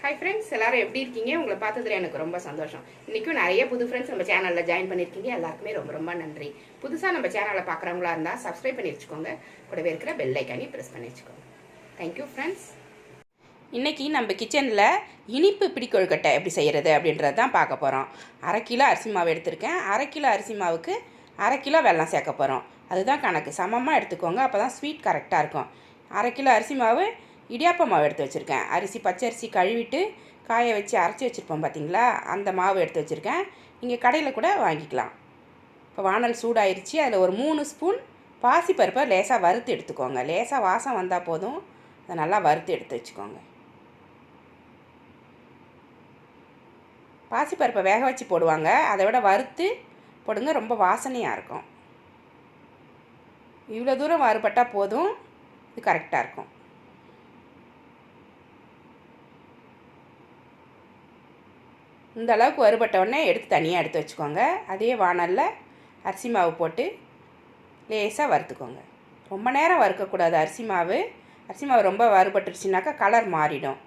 Hi friends எல்லாரும் எப்படி இருக்கீங்க? உங்களை பார்த்ததுல எனக்கு ரொம்ப சந்தோஷம். இன்றைக்கும் நிறைய புது ஃப்ரெண்ட்ஸ் நம்ம சேனலில் ஜாயின் பண்ணியிருக்கீங்க எல்லாருக்குமே ரொம்ப ரொம்ப நன்றி. புதுசாக நம்ம சேனலை பார்க்குறவங்களா இருந்தால் சப்ஸ்கிரைப் பண்ணி வச்சுக்கோங்க. கூடவே இருக்கிற பெல் ஐக்கானி ப்ரெஸ் பண்ணி வச்சுக்கோங்க. தேங்க்யூ ஃப்ரெண்ட்ஸ் இன்றைக்கி நம்ம கிச்சனில் இனிப்பு பிடிக்கொழுக்கட்டை எப்படி செய்கிறது அப்படின்றது தான் பார்க்க போகிறோம் அரை கிலோ அரிசி மாவு எடுத்திருக்கேன். அரை கிலோ அரிசி மாவுக்கு அரை கிலோ வெல்லம் சேர்க்க போகிறோம் அதுதான் கணக்கு. சமமாக எடுத்துக்கோங்க. அப்போ தான் ஸ்வீட் கரெக்டாக இருக்கும். அரை கிலோ அரிசி மாவு இடியாப்ப மாவு எடுத்து வச்சுருக்கேன். அரிசி பச்சை அரிசி கழுவிட்டு காய வச்சு அரைச்சி வச்சுருப்போம் பார்த்தீங்களா அந்த மாவு எடுத்து வச்சுருக்கேன். நீங்கள் கடையில் கூட வாங்கிக்கலாம். இப்போ வானல் சூடாயிருச்சு. அதில் ஒரு மூணு ஸ்பூன் பாசிப்பருப்பை லேசாக வறுத்து எடுத்துக்கோங்க. லேசாக வாசம் வந்தால் போதும். அதை நல்லா வறுத்து எடுத்து வச்சுக்கோங்க. பாசிப்பருப்பை வேக வச்சு போடுவாங்க. அதை விட வறுத்து போடுங்க. ரொம்ப வாசனையாக இருக்கும். இவ்வளோ தூரம் வறுபட்டால் போதும். இது கரெக்டாக இருக்கும். இந்த அளவுக்கு வறுபட்ட உடனே எடுத்து தனியாக எடுத்து வச்சுக்கோங்க. அதே வானலில் அரிசி மாவு போட்டு லேசாக வறுத்துக்கோங்க. ரொம்ப நேரம் வறுக்கக்கூடாது அரிசி மாவு. அரிசி மாவு ரொம்ப வறுபட்டுருச்சுனாக்கா கலர் மாறிடும்.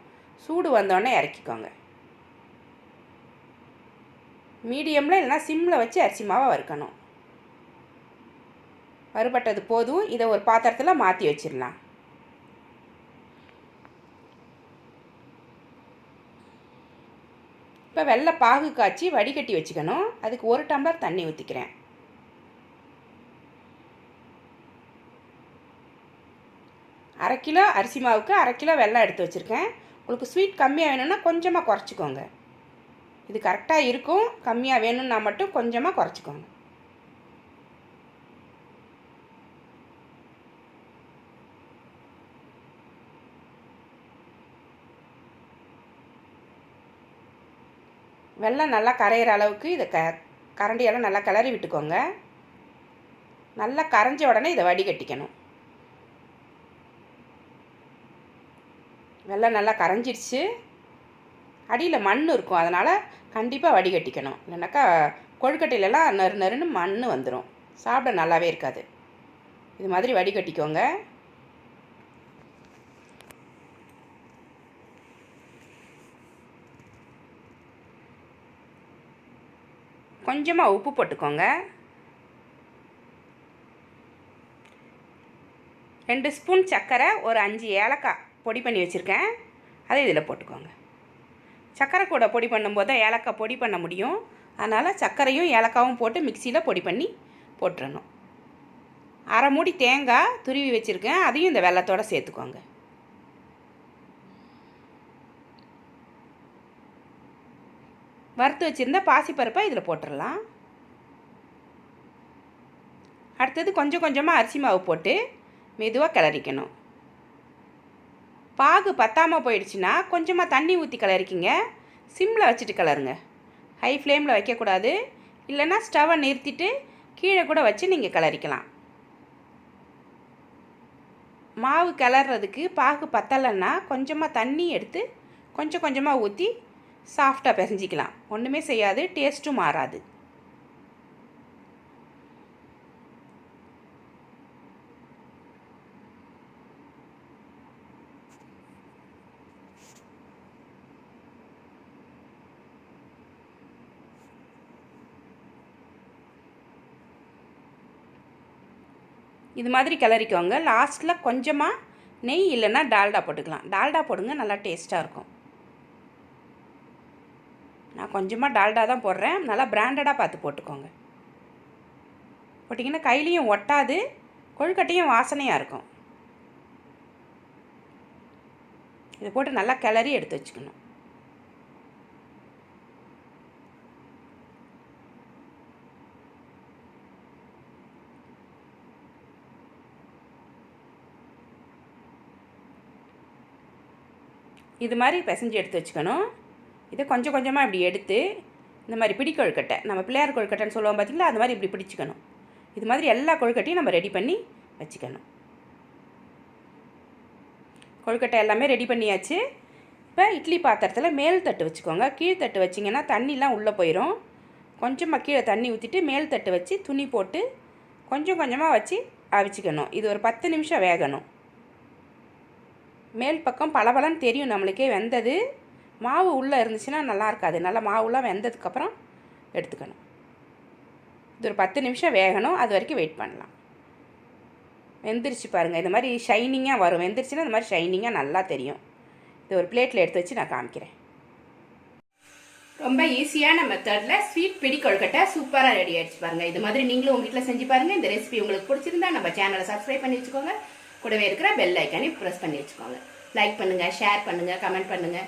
சூடு வந்தோடனே இறக்கிக்கோங்க. மீடியமில் இல்லைனா சிம்மில் வச்சு அரிசி மாவை வறுக்கணும். வறுபட்டது போதும். இதை ஒரு பாத்திரத்தில் மாற்றி வச்சிடலாம். இப்போ வெள்ளை பாகு காய்ச்சி வடிகட்டி வச்சுக்கணும். அதுக்கு ஒரு டம்ளர் தண்ணி ஊற்றிக்கிறேன் அரை கிலோ அரிசி மாவுக்கு அரை கிலோ வெள்ளம் எடுத்து வச்சுருக்கேன். உங்களுக்கு ஸ்வீட் கம்மியாக வேணும்னா கொஞ்சமாக குறைச்சிக்கோங்க. இது கரெக்டாக இருக்கும். கம்மியாக வேணும்னா மட்டும் கொஞ்சமாக குறைச்சிக்கோங்க. வெள்ளம் நல்லா கரையிற அளவுக்கு இதை க கரண்டியெல்லாம் நல்லா கிளறி விட்டுக்கோங்க. நல்லா கரைஞ்ச உடனே இதை வடிகட்டிக்கணும். வெள்ளம் நல்லா கரைஞ்சிருச்சு. அடியில் மண் இருக்கும். அதனால் கண்டிப்பாக வடிகட்டிக்கணும். இல்லைனாக்கா கொழுக்கட்டையிலலாம் நறு நறுன்னு மண் வந்துடும் சாப்பிட நல்லாவே இருக்காது. இது மாதிரி வடிகட்டிக்கோங்க. கொஞ்சமாக உப்பு போட்டுக்கோங்க. ரெண்டு ஸ்பூன் சர்க்கரை ஒரு அஞ்சு ஏலக்காய் பொடி பண்ணி வச்சுருக்கேன். அதை இதில் போட்டுக்கோங்க. சர்க்கரை கூட பொடி பண்ணும்போது தான் ஏலக்காய் பொடி பண்ண முடியும். அதனால் சர்க்கரையும் ஏலக்காவும் போட்டு மிக்சியில் பொடி பண்ணி போட்டுறணும். அரை மூடி தேங்காய் துருவி வச்சுருக்கேன். அதையும் இந்த வெள்ளத்தோடு சேர்த்துக்கோங்க. வறுத்து வச்சுருந்த பாசிப்பருப்பை இதில் போட்டுடலாம் அடுத்தது கொஞ்சம் கொஞ்சமாக அரிசி மாவு போட்டு மெதுவாக கிளறிக்கணும். பாகு பத்தாமல் போயிடுச்சுன்னா கொஞ்சமாக தண்ணி ஊற்றி கிளறிக்கிங்க. சிம்மில் வச்சுட்டு கிளறுங்க. ஹை ஃப்ளேமில் வைக்கக்கூடாது. இல்லைன்னா ஸ்டவ்வை நிறுத்திட்டு கீழே கூட வச்சு நீங்கள் கிளறிக்கலாம். மாவு கிளறதுக்கு பாகு பத்தலைன்னா கொஞ்சமாக தண்ணி எடுத்து கொஞ்சம் கொஞ்சமாக ஊற்றி சாஃப்டாக பிசைஞ்சிக்கலாம். ஒன்றுமே செய்யாது டேஸ்ட்டும் மாறாது. இது மாதிரி கிளறிக்கோங்க. லாஸ்ட்டில் கொஞ்சமாக நெய் இல்லைன்னா டால்டா போட்டுக்கலாம். டால்டா போடுங்க நல்லா டேஸ்ட்டாக இருக்கும். நான் கொஞ்சமாக டால்டா தான் போடுறேன். நல்லா பிராண்டடாக பார்த்து போட்டுக்கோங்க. போட்டிங்கன்னா கையிலையும் ஒட்டாது கொழுக்கட்டையும் வாசனையாக இருக்கும். இதை போட்டு நல்லா கிளறி எடுத்து வச்சுக்கணும். இது மாதிரி பிசைஞ்சு எடுத்து வச்சுக்கணும். இதை கொஞ்சம் கொஞ்சமாக இப்படி எடுத்து இந்த மாதிரி பிடி கொழுக்கட்டை. நம்ம பிள்ளையார் கொழுக்கட்டைன்னு சொல்லுவோம் பார்த்தீங்களா அது மாதிரி இப்படி பிடிச்சிக்கணும். இது மாதிரி எல்லா கொழுக்கட்டையும் நம்ம ரெடி பண்ணி வச்சுக்கணும். கொழுக்கட்டை எல்லாமே ரெடி பண்ணியாச்சு. இப்போ இட்லி பாத்திரத்தில் மேல் தட்டு வச்சுக்கோங்க. கீழ்த்தட்டு தட்டு வச்சிங்கன்னா தண்ணிலாம் உள்ளே போயிடும் கொஞ்சமாக கீழே தண்ணி ஊற்றிட்டு மேல் தட்டு வச்சு துணி போட்டு கொஞ்சம் கொஞ்சமாக வச்சு அவிச்சிக்கணும். இது ஒரு பத்து நிமிஷம் வேகணும். மேல் பக்கம் பளபளன்னு தெரியும் நம்மளுக்கே வெந்தது. மாவு உள்ளே இருந்துச்சுன்னா நல்லா இருக்காது. நல்லா மாவுலாம் வெந்ததுக்கப்புறம் எடுத்துக்கணும். இது ஒரு பத்து நிமிஷம் வேகணும். அது வரைக்கும் வெயிட் பண்ணலாம். வெந்துருச்சு பாருங்கள் இந்த மாதிரி ஷைனிங்காக வரும். வெந்துருச்சுன்னா இந்த மாதிரி ஷைனிங்காக நல்லா தெரியும். இது ஒரு பிளேட்டில் எடுத்து வச்சு நான் காமிக்கிறேன். ரொம்ப ஈஸியான மெத்தடில் ஸ்வீட் பிடி கொழுக்கட்டை சூப்பராக ரெடி ஆகிடுச்சு பாருங்கள் இது மாதிரி நீங்களும் உங்கள் வீட்டில் செஞ்சு பாருங்கள் இந்த ரெசிபி உங்களுக்கு பிடிச்சிருந்தா நம்ம சேனலை சப்ஸ்கிரைப் பண்ணி வச்சுக்கோங்க. கூடவே இருக்கிற பெல் ஐக்கானே ப்ரெஸ் பண்ணி வச்சுக்கோங்க. லைக் பண்ணுங்கள் ஷேர் பண்ணுங்கள் கமெண்ட் பண்ணுங்கள்